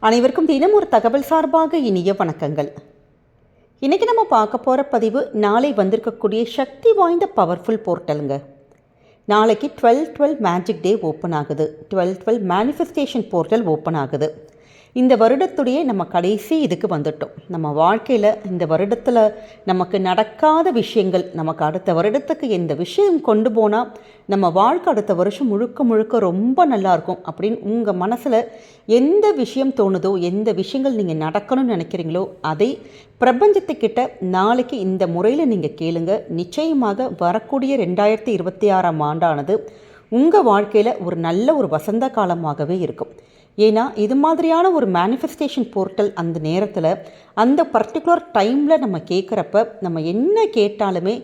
அனைவருக்கும் தினம் ஒரு தகவல் சார்பாக இனிய வணக்கங்கள். இன்றைக்கி நம்ம பார்க்க போகிற பதிவு நாளை வந்திருக்கக்கூடிய சக்தி வாய்ந்த பவர்ஃபுல் போர்ட்டலுங்க நாளைக்கு twelve twelve magic day open ஆகுது. Twelve twelve manifestation portal open ஆகுது. இந்த வருடத்துடைய நம்ம கடைசி இதுக்கு வந்துட்டோம். நம்ம வாழ்க்கையில் இந்த வருடத்தில் நமக்கு நடக்காத விஷயங்கள் நமக்கு அடுத்த வருடத்துக்கு எந்த விஷயம் கொண்டு போனால் நம்ம வாழ்க்கை அடுத்த வருஷம் முழுக்க முழுக்க ரொம்ப நல்லாயிருக்கும் அப்படின்னு உங்கள் மனசில் எந்த விஷயம் தோணுதோ எந்த விஷயங்கள் நீங்கள் நடக்கணும்னு நினைக்கிறீங்களோ அதை பிரபஞ்சத்துக்கிட்ட நாளைக்கு இந்த முறையில் நீங்கள் கேளுங்க. நிச்சயமாக வரக்கூடிய ரெண்டாயிரத்தி இருபத்தி ஆறாம் ஆண்டானது உங்கள் வாழ்க்கையில் ஒரு நல்ல ஒரு வசந்த காலமாகவே இருக்கும். ஏன்னா இது மாதிரியான ஒரு மேனிஃபெஸ்டேஷன் போர்ட்டல் அந்த நேரத்தில் அந்த பர்டிகுலர் டைமில் நம்ம கேட்குறப்ப நம்ம என்ன கேட்டாலுமே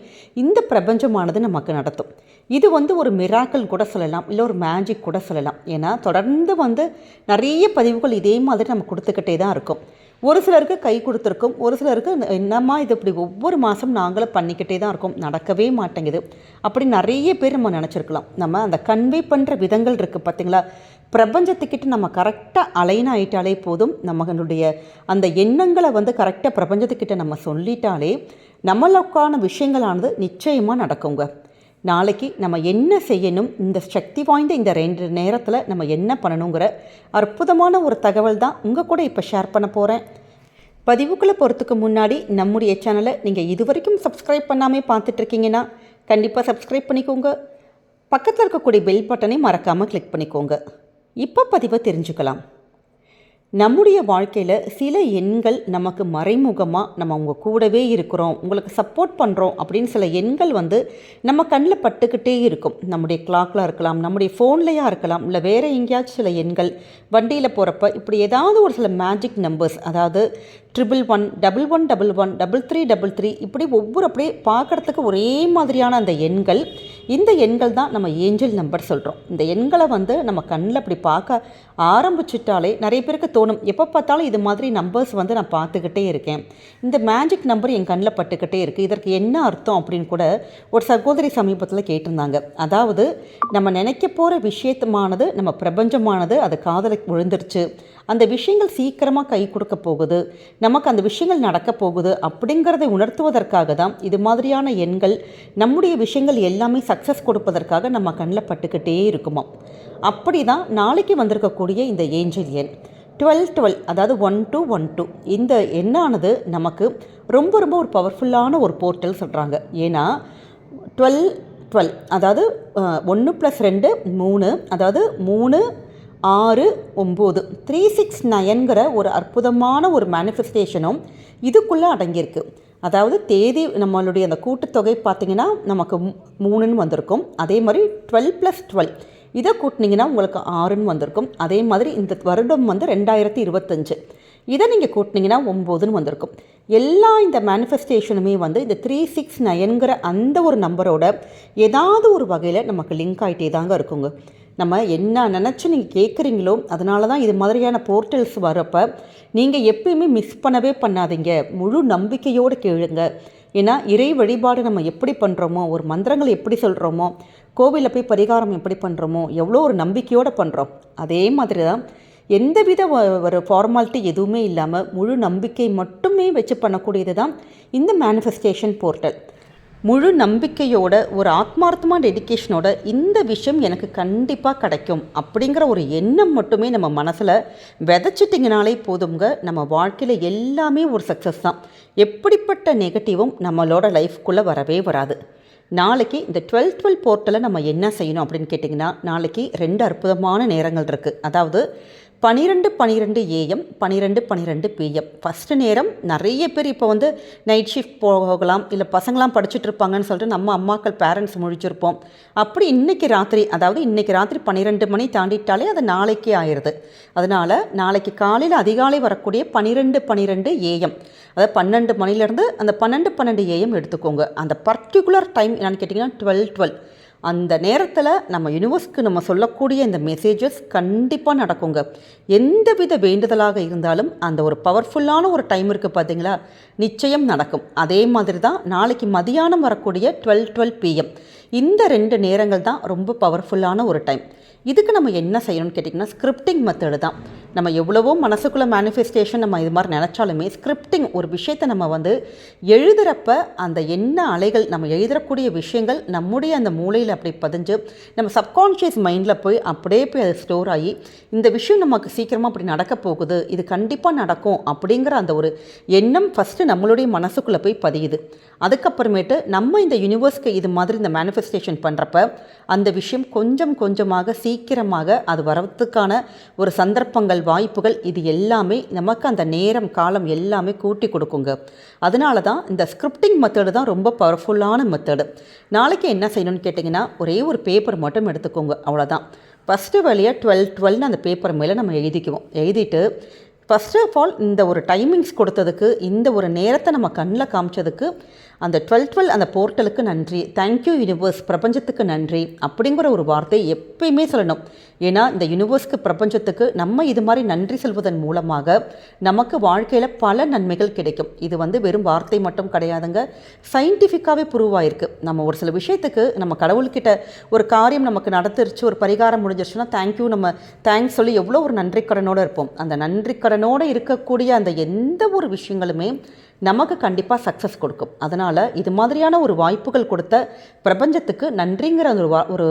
இந்த பிரபஞ்சமானது நமக்கு நடத்தும். இது வந்து ஒரு மிராக்கல் கூட சொல்லலாம் இல்லை ஒரு மேஜிக் கூட சொல்லலாம். ஏன்னா தொடர்ந்து வந்து நிறைய பதிவுகள் இதே மாதிரி நம்ம கொடுத்துக்கிட்டே தான் இருக்கும். ஒரு சிலருக்கு கை கொடுத்துருக்கும் ஒரு சிலருக்கு என்னம்மா இது இப்படி ஒவ்வொரு மாதம் நாங்களும் பண்ணிக்கிட்டே தான் இருக்கோம் நடக்கவே மாட்டேங்குது. அப்படி நிறைய பேர் நம்ம நினச்சிருக்கலாம். நம்ம அந்த கன்வே பண்ணுற விதங்கள் இருக்குது பார்த்திங்களா பிரபஞ்சத்துக்கிட்ட நம்ம கரெக்டாக அலைன் ஆகிட்டாலே போதும். நம்மளுடைய அந்த எண்ணங்களை வந்து கரெக்டாக பிரபஞ்சத்துக்கிட்ட நம்ம சொல்லிட்டாலே நம்மளுக்கான விஷயங்களானது நிச்சயமாக நடக்குங்க. நாளைக்கு நம்ம என்ன செய்யணும் இந்த சக்தி வாய்ந்த இந்த ரெண்டு நேரத்தில் நம்ம என்ன பண்ணணுங்கிற அற்புதமான ஒரு தகவல் தான் உங்கள் கூட இப்போ ஷேர் பண்ண போகிறேன் பதிவுக்குள்ளே போகிறதுக்கு முன்னாடி நம்முடைய சேனலை நீங்கள் இது வரைக்கும் சப்ஸ்கிரைப் பண்ணாமல் பார்த்துட்ருக்கீங்கன்னா கண்டிப்பாக சப்ஸ்கிரைப் பண்ணிக்கோங்க. பக்கத்தில் இருக்கக்கூடிய பெல் பட்டனை மறக்காமல் கிளிக் பண்ணிக்கோங்க. இப்போ பதிவை தெரிஞ்சுக்கலாம். நம்முடைய வாழ்க்கையில் சில எண்கள் நமக்கு மறைமுகமாக நம்ம உங்கள் கூடவே இருக்கிறோம் உங்களுக்கு சப்போர்ட் பண்ணுறோம் அப்படின்னு சில எண்கள் வந்து நம்ம கண்ணில் பட்டுக்கிட்டே இருக்கும். நம்முடைய கிளாக்கில் இருக்கலாம் நம்முடைய ஃபோன்லையாக இருக்கலாம் இல்லை வேறு எங்கேயாச்சும் சில எண்கள் வண்டியில் போகிறப்ப இப்படி ஏதாவது ஒரு சில மேஜிக் நம்பர்ஸ் அதாவது triple one double one double one double three double three இப்படி ஒவ்வொரு அப்படியே பார்க்குறதுக்கு ஒரே மாதிரியான அந்த எண்கள். இந்த எண்கள் தான் நம்ம ஏஞ்சல் நம்பர் சொல்கிறோம் இந்த எண்களை வந்து நம்ம கண்ணில் அப்படி பார்க்க ஆரம்பிச்சிட்டாலே நிறைய பேருக்கு தோணும். எப்போ பார்த்தாலும் இது மாதிரி நம்பர்ஸ் வந்து நான் பார்த்துக்கிட்டே இருக்கேன். இந்த மேஜிக் நம்பர் என் கண்ணில் பட்டுக்கிட்டே இருக்குது இதற்கு என்ன அர்த்தம் அப்படின்னு கூட ஒரு சகோதரி சமீபத்தில் கேட்டிருந்தாங்க. அதாவது நம்ம நினைக்க போகிற விஷயத்தமானது நம்ம பிரபஞ்சமானது அது காதலை விழுந்துருச்சு. அந்த விஷயங்கள் சீக்கிரமாக கை கொடுக்க போகுது. நமக்கு அந்த விஷயங்கள் நடக்க போகுது அப்படிங்கிறதை உணர்த்துவதற்காக தான் இது மாதிரியான எண்கள் நம்முடைய விஷயங்கள் எல்லாமே சக்ஸஸ் கொடுப்பதற்காக நம்ம கண்ணில் பட்டுக்கிட்டே இருக்குமா. அப்படி தான் நாளைக்கு வந்திருக்கக்கூடிய இந்த ஏஞ்சல் எண். டுவெல் டுவெல் அதாவது ஒன் டூ ஒன் டூ. இந்த எண்ணானது நமக்கு ரொம்ப ரொம்ப ஒரு பவர்ஃபுல்லான ஒரு போர்ட்டல் சொல்கிறாங்க ஏன்னா டுவெல் டுவெல் அதாவது ஒன்று ப்ளஸ் ரெண்டு மூணு அதாவது மூணு ஆறு ஒம்பது. த்ரீ சிக்ஸ் நயன்கிற ஒரு அற்புதமான ஒரு மேனிஃபெஸ்டேஷனும் இதுக்குள்ளே அடங்கியிருக்கு. அதாவது தேதி நம்மளுடைய அந்த கூட்டுத்தொகை பார்த்திங்கன்னா நமக்கு மூணுன்னு வந்திருக்கும். அதே மாதிரி டுவெல் ப்ளஸ் டுவெல் இதை கூட்டினீங்கன்னா உங்களுக்கு ஆறுன்னு வந்திருக்கும். அதே மாதிரி இந்த வருடம் வந்து ரெண்டாயிரத்தி இருபத்தஞ்சு. இதை நீங்கள் கூட்டினீங்கன்னா ஒம்போதுன்னு வந்திருக்கும். எல்லா இந்த மேனிஃபெஸ்டேஷனுமே வந்து இந்த த்ரீ சிக்ஸ் நயன்கிற அந்த ஒரு நம்பரோட ஏதாவது ஒரு வகையில் நமக்கு லிங்க் ஆகிட்டே தாங்க இருக்குங்க. நம்ம என்ன நினச்சி நீங்கள் கேட்குறீங்களோ அதனால தான் இது மாதிரியான போர்ட்டல்ஸ் வரப்போ நீங்கள் எப்பயுமே மிஸ் பண்ணவே பண்ணாதீங்க. முழு நம்பிக்கையோடு கேளுங்க. ஏன்னா இறை வழிபாடு நம்ம எப்படி பண்ணுறோமோ ஒரு மந்திரங்கள் எப்படி சொல்கிறோமோ கோவிலில் போய் பரிகாரம் எப்படி பண்ணுறோமோ எவ்வளோ ஒரு நம்பிக்கையோடு பண்ணுறோம் அதே மாதிரி தான் எந்தவித ஒரு ஃபார்மாலிட்டி எதுவுமே இல்லாமல் முழு நம்பிக்கை மட்டுமே வச்சு பண்ணக்கூடியது தான் இந்த மேனிஃபெஸ்டேஷன் போர்ட்டல் முழு நம்பிக்கையோட ஒரு ஆத்மார்த்தமான டெடிக்கேஷனோட இந்த விஷயம் எனக்கு கண்டிப்பாக கிடைக்கும் அப்படிங்கிற ஒரு எண்ணம் மட்டுமே நம்ம மனசில் விதைச்சிட்டிங்கனாலே போதுங்க நம்ம வாழ்க்கையில் எல்லாமே ஒரு சக்ஸஸ் தான். எப்படிப்பட்ட நெகட்டிவும் நம்மளோட லைஃப்குள்ளே வரவே வராது. நாளைக்கு இந்த டுவெல் டுவெல் போர்ட்டலில் நம்ம என்ன செய்யணும் அப்படின்னு கேட்டிங்கன்னா நாளைக்கு ரெண்டு அற்புதமான நேரங்கள் இருக்குது அதாவது பனிரெண்டு பனிரெண்டு ஏஎம் பனிரெண்டு பனிரெண்டு பிஎம் ஃபஸ்ட்டு நேரம் நிறைய பேர் இப்போ வந்து நைட் ஷிஃப்ட் போகலாம் இல்லை பசங்களாம் படிச்சுட்டு இருப்பாங்கன்னு சொல்லிட்டு நம்ம அம்மாக்கள் பேரண்ட்ஸ் முழிச்சிருப்போம். அப்படி இன்றைக்கி ராத்திரி அதாவது இன்றைக்கி ராத்திரி பன்னிரெண்டு மணி தாண்டிட்டாலே அது நாளைக்கே ஆயிடுது அதனால் நாளைக்கு காலையில் அதிகாலை வரக்கூடிய பனிரெண்டு பனிரெண்டு ஏஎம் அதாவது பன்னெண்டு மணிலேருந்து அந்த பன்னெண்டு பன்னெண்டு ஏஎம் எடுத்துக்கோங்க. அந்த பர்டிகுலர் டைம் என்னென்னு கேட்டிங்கன்னா டுவெல் டுவெல் அந்த நேரத்தில் நம்ம யூனிவர்ஸ்க்கு நம்ம சொல்லக்கூடிய இந்த மெசேஜஸ் கண்டிப்பாக நடக்குங்க. எந்த வித வேண்டுதலாக இருந்தாலும் அந்த ஒரு பவர்ஃபுல்லான ஒரு டைம் இருக்குது பார்த்தீங்களா நிச்சயம் நடக்கும். அதே மாதிரி தான் நாளைக்கு மதியானம் வரக்கூடிய டுவெல் டுவெல் பிஎம் இந்த ரெண்டு நேரங்கள் தான் ரொம்ப பவர்ஃபுல்லான ஒரு டைம் இதுக்கு நம்ம என்ன செய்யணும்னு கேட்டிங்கன்னா ஸ்கிரிப்டிங் மெத்தடு தான். நம்ம எவ்வளவோ மனசுக்குள்ளே மேனிஃபெஸ்டேஷன் நம்ம இது மாதிரி நினச்சாலுமே ஸ்கிரிப்டிங் ஒரு விஷயத்தை நம்ம வந்து எழுதுகிறப்ப அந்த என்ன அலைகள் நம்ம எழுதுறக்கூடிய விஷயங்கள் நம்முடைய அந்த மூளையில் அப்படி பதிஞ்சு நம்ம சப்கான்ஷியஸ் மைண்டில் போய் அப்படியே போய் அது ஸ்டோர் ஆகி இந்த விஷயம் நமக்கு சீக்கிரமாக அப்படி நடக்க போகுது இது கண்டிப்பாக நடக்கும் அப்படிங்கிற அந்த ஒரு எண்ணம் ஃபஸ்ட்டு நம்மளுடைய மனசுக்குள்ளே போய் பதியுது. அதுக்கப்புறமேட்டு நம்ம இந்த யூனிவர்ஸ்க்கு இது மாதிரி இந்த மேனிஃபெஸ்டேஷன் பண்ணுறப்ப அந்த விஷயம் கொஞ்சம் கொஞ்சமாக சீக்கிரமாக அது வரத்துக்கான ஒரு சந்தர்ப்பங்கள் வாய்ப்புகள் இது எல்லாமே நமக்கு அந்த நேரம் காலம் எல்லாமே கூட்டி கொடுக்குங்க. அதனால தான் இந்த ஸ்கிரிப்டிங் மெத்தடு தான் ரொம்ப பவர்ஃபுல்லான மெத்தடு நாளைக்கு என்ன செய்யணும்னு கேட்டிங்கன்னா ஒரே ஒரு பேப்பர் மட்டும் எடுத்துக்கோங்க. அவ்வளோதான் ஃபஸ்ட்டு வழியாக டுவெல் டுவெல்னு அந்த பேப்பர் மேலே நம்ம எழுதிக்குவோம். எழுதிட்டு ஃபஸ்ட் ஆஃப் ஆல் இந்த ஒரு டைமிங்ஸ் கொடுத்ததுக்கு இந்த ஒரு நேரத்தை நம்ம கண்ணில் காமிச்சதுக்கு அந்த டுவெல் டுவெல் அந்த போர்ட்டலுக்கு நன்றி. தேங்க்யூ யூனிவர்ஸ் பிரபஞ்சத்துக்கு நன்றி. அப்படிங்கிற ஒரு வார்த்தை எப்பயுமே சொல்லணும். ஏன்னா இந்த யூனிவர்ஸ்க்கு பிரபஞ்சத்துக்கு நம்ம இது மாதிரி நன்றி சொல்வதன் மூலமாக நமக்கு வாழ்க்கையில் பல நன்மைகள் கிடைக்கும். இது வந்து வெறும் வார்த்தை மட்டும் கிடையாதுங்க. சயின்டிஃபிக்காகவே ப்ரூவ் ஆயிருக்கு நம்ம ஒரு சில விஷயத்துக்கு நம்ம கடவுள்கிட்ட ஒரு காரியம் நமக்கு நடத்திருச்சு ஒரு பரிகாரம் முடிஞ்சிருச்சுன்னா தேங்க்யூ நம்ம தேங்க்ஸ் சொல்லி எவ்வளோ ஒரு நன்றிக்கடனோடு இருப்போம். அந்த நன்றிக்கடனோடு இருக்கக்கூடிய அந்த எந்த ஒரு விஷயங்களுமே நமக்கு கண்டிப்பாக சக்ஸஸ் கொடுக்கும். அதனால் இது மாதிரியான ஒரு வாய்ப்புகள் கொடுத்த பிரபஞ்சத்துக்கு நன்றிங்கிற ஒரு வா ஒரு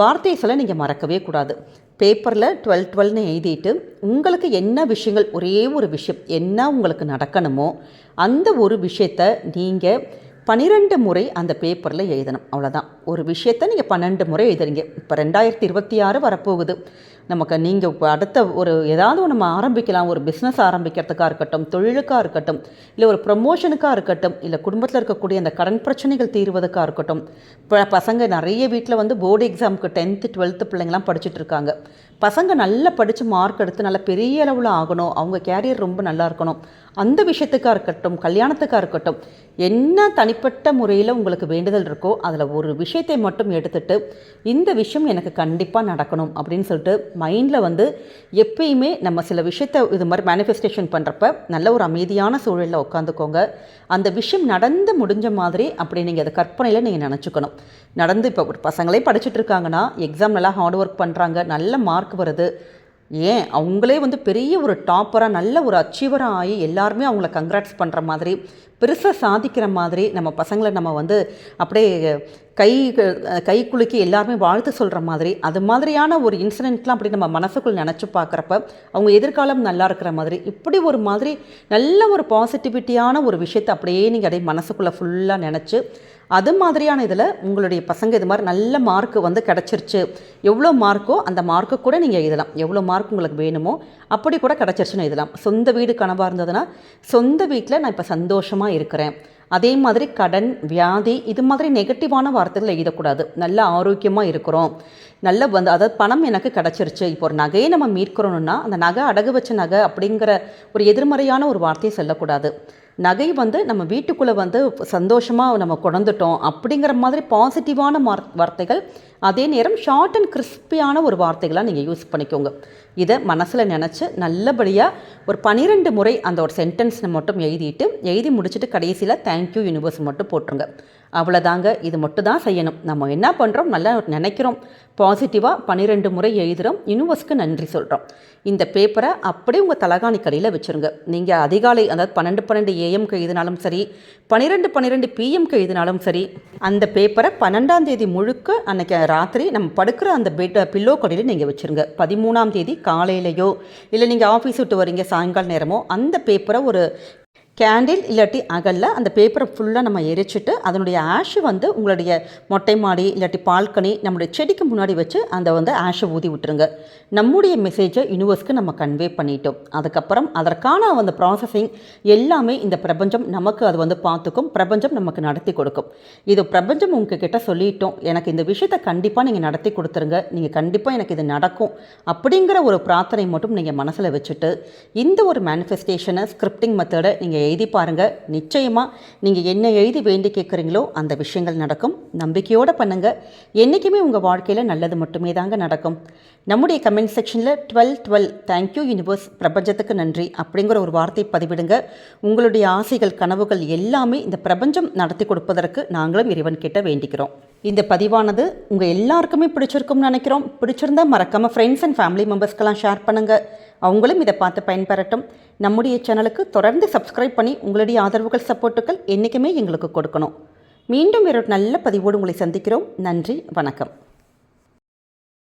வார்த்தையை சொல்ல நீங்கள் மறக்கவே கூடாது. பேப்பரில் டுவெல் டுவெல்னு எழுதிட்டு உங்களுக்கு என்ன விஷயங்கள் ஒரே ஒரு விஷயம் என்ன உங்களுக்கு நடக்கணுமோ அந்த ஒரு விஷயத்தை நீங்கள் பன்னிரெண்டு முறை அந்த பேப்பரில் எழுதணும். அவ்வளோதான் ஒரு விஷயத்தை நீங்கள் பன்னெண்டு முறை எழுதுறீங்க. இப்போ ரெண்டாயிரத்தி இருபத்தி ஆறு வரப்போகுது. நமக்கு நீங்கள் இப்போ அடுத்த ஒரு ஏதாவது நம்ம ஆரம்பிக்கலாம். ஒரு பிஸ்னஸ் ஆரம்பிக்கிறதுக்காக இருக்கட்டும் தொழிலுக்காக இருக்கட்டும் இல்லை ஒரு ப்ரமோஷனுக்காக இருக்கட்டும் இல்லை குடும்பத்தில் இருக்கக்கூடிய அந்த கடன் பிரச்சனைகள் தீர்வதற்காக இருக்கட்டும். இப்போ பசங்க நிறைய வீட்டில் வந்து போர்டு எக்ஸாமுக்கு டென்த்து டுவெல்த்து பிள்ளைங்களாம் படிச்சுட்டு இருக்காங்க. பசங்க நல்லா படித்து மார்க் எடுத்து நல்லா பெரிய அளவில் ஆகணும். அவங்க கேரியர் ரொம்ப நல்லா இருக்கணும். அந்த விஷயத்துக்காக இருக்கட்டும் கல்யாணத்துக்காக இருக்கட்டும் என்ன தனிப்பட்ட முறையில் உங்களுக்கு வேண்டுதல் இருக்கோ அதில் ஒரு விஷயத்தை மட்டும் எடுத்துட்டு இந்த விஷயம் எனக்கு கண்டிப்பாக நடக்கணும் அப்படின்னு சொல்லிட்டு மைண்டில் வந்து எப்பயுமே நம்ம சில விஷயத்தை இது மாதிரி மேனிஃபெஸ்டேஷன் பண்ணுறப்ப நல்ல ஒரு அமைதியான சூழலில் உட்காந்துக்கோங்க. அந்த விஷயம் நடந்து முடிஞ்ச மாதிரி அப்படி நீங்கள் அதை கற்பனையில் நீங்கள் நினச்சிக்கணும். நடந்து இப்போ ஒரு பசங்களே படிச்சுட்டு இருக்காங்கன்னா எக்ஸாம் நல்லா ஹார்ட் ஒர்க் பண்ணுறாங்க நல்ல மார்க் வருது. ஏன்? அவங்களே வந்து பெரிய ஒரு டாப்பராக நல்ல ஒரு அச்சீவராக ஆகி எல்லாருமே அவங்கள கங்க்ராட்ஸ் பண்ணுற மாதிரி பெருசாக சாதிக்கிற மாதிரி நம்ம பசங்களை நம்ம வந்து அப்படியே கை கை குலுக்கி எல்லாருமே வாழ்த்து சொல்கிற மாதிரி அது மாதிரியான ஒரு இன்சிடென்ட்லாம் அப்படி நம்ம மனசுக்குள் நினச்சி பார்க்குறப்ப அவங்க எதிர்காலம் நல்லா இருக்கிற மாதிரி இப்படி ஒரு மாதிரி நல்ல ஒரு பாசிட்டிவிட்டியான ஒரு விஷயத்தை அப்படியே நீங்கள் அப்படியே மனசுக்குள்ளே ஃபுல்லாக நினச்சி அது மாதிரியான இதில் உங்களுடைய பசங்க இது மாதிரி நல்ல மார்க் வந்து கிடச்சிருச்சு. எவ்வளோ மார்க்கோ அந்த மார்க்கு கூட நீங்கள் எழுதலாம். எவ்வளோ மார்க் உங்களுக்கு வேணுமோ அப்படி கூட கிடச்சிருச்சுன்னு எழுதலாம். சொந்த வீடு கனவாக இருந்ததுன்னா சொந்த வீட்டில் நான் இப்போ சந்தோஷமாக இருக்கிறேன். அதே மாதிரி கடன் வியாதி இது மாதிரி நெகட்டிவான வார்த்தைகள் எழுதக்கூடாது. நல்ல ஆரோக்கியமாக இருக்கிறோம். நல்ல வந்து அதாவது பணம் எனக்கு கிடச்சிருச்சு. இப்போ ஒரு நகையை நம்ம மீட்கிறோம்னா அந்த நகை அடகு வச்ச நகை அப்படிங்கிற ஒரு எதிர்மறையான ஒரு வார்த்தையை சொல்லக்கூடாது. நகை வந்து நம்ம வீட்டுக்குள்ளே வந்து சந்தோஷமாக நம்ம கொண்டுட்டோம் அப்படிங்கிற மாதிரி பாசிட்டிவான வார்த்தைகள் அதே நேரம் ஷார்ட் அண்ட் கிறிஸ்பியான ஒரு வார்த்தைகளாக நீங்கள் யூஸ் பண்ணிக்கோங்க. இதை மனசில் நினச்சி நல்லபடியாக ஒரு பன்னிரெண்டு முறை அந்த ஒரு சென்டென்ஸை மட்டும் எழுதிட்டு எழுதி முடிச்சுட்டு கடைசியில் தேங்க்யூ யூனிவர்ஸ் மட்டும் போட்டுருங்க. அவ்வளோதாங்க இது மட்டும் தான் செய்யணும். நம்ம என்ன பண்ணுறோம் நல்லா நினைக்கிறோம். பாசிட்டிவாக பன்னிரெண்டு முறை எழுதுகிறோம் யூனிவர்ஸ்க்கு நன்றி சொல்கிறோம் இந்த பேப்பரை அப்படியே உங்கள் தலகாணி கடையில் வச்சுருங்க. நீங்கள் அதிகாலை அதாவது பன்னெண்டு பன்னெண்டு ஏஎம்க்கு எழுதினாலும் சரி பன்னிரெண்டு பன்னிரெண்டு பிஎம்க்கு எழுதினாலும் சரி அந்த பேப்பரை பன்னெண்டாம் தேதி முழுக்க அன்றைக்கி ராத்திரி நம்ம படுக்கிற அந்த பெட் பில்லோ கடையில் நீங்கள் வச்சுருங்க. பதிமூணாம் தேதி காலையிலையோ இல்லை நீங்கள் ஆஃபீஸ் விட்டு வரீங்க சாயங்கால நேரமோ அந்த பேப்பரை ஒரு கேண்டில் இல்லாட்டி அகலில் அந்த பேப்பரை ஃபுல்லாக நம்ம எரிச்சிட்டு அதனுடைய ஆஷை வந்து உங்களுடைய மொட்டை மாடி இல்லாட்டி பால்கனி நம்மளுடைய செடிக்கு முன்னாடி வச்சு அந்த வந்து ஆஷை ஊதி விட்டுருங்க. நம்முடைய மெசேஜை யூனிவர்ஸ்க்கு நம்ம கன்வே பண்ணிட்டோம். அதுக்கப்புறம் அதற்கான அந்த ப்ராசஸிங் எல்லாமே இந்த பிரபஞ்சம் நமக்கு அது வந்து பார்த்துக்கும் பிரபஞ்சம் நமக்கு நடத்தி கொடுக்கும். இது பிரபஞ்சம் உங்ககிட்ட சொல்லிட்டோம். எனக்கு இந்த விஷயத்தை கண்டிப்பாக நீங்கள் நடத்தி கொடுத்துருங்க. நீங்கள் கண்டிப்பாக எனக்கு இது நடக்கும். அப்படிங்கிற ஒரு பிரார்த்தனை மட்டும் நீங்கள் மனசில் வச்சுட்டு இந்த ஒரு மேனிஃபெஸ்டேஷனை ஸ்கிரிப்டிங் மெத்தடை நீங்கள் எழுதி பாருங்கள் நிச்சயமாக நீங்கள் என்ன எழுதி வேண்டி கேட்குறீங்களோ அந்த விஷயங்கள் நடக்கும். நம்பிக்கையோடு பண்ணுங்கள் என்றைக்குமே உங்கள் வாழ்க்கையில் நல்லது மட்டுமே தாங்க நடக்கும். நம்முடைய கமெண்ட் செக்ஷனில் டுவெல் டுவெல் தேங்க்யூ யூனிவர்ஸ் பிரபஞ்சத்துக்கு நன்றி அப்படிங்கிற ஒரு வார்த்தை பதிவிடுங்க. உங்களுடைய ஆசைகள் கனவுகள் எல்லாமே இந்த பிரபஞ்சம் நடத்தி கொடுப்பதற்கு நாங்களும் இறைவன் கிட்ட வேண்டிக்கிறோம். இந்த பதிவானது உங்கள் எல்லாருக்குமே பிடிச்சிருக்கும்னு நினைக்கிறோம். பிடிச்சிருந்தா மறக்காமல் ஃப்ரெண்ட்ஸ் அண்ட் ஃபேமிலி மெம்பர்ஸ்க்கெல்லாம் ஷேர் பண்ணுங்கள் அவங்களும் இதை பார்த்து பயன்பெறட்டும். நம்முடைய சேனலுக்கு தொடர்ந்து சப்ஸ்கிரைப் பண்ணி உங்களுடைய ஆதரவுகள் சப்போர்ட்டுகள் என்றைக்குமே எங்களுக்கு கொடுக்கணும். மீண்டும் ஒரு நல்ல பதிவோடு உங்களை சந்திக்கிறோம். நன்றி வணக்கம்.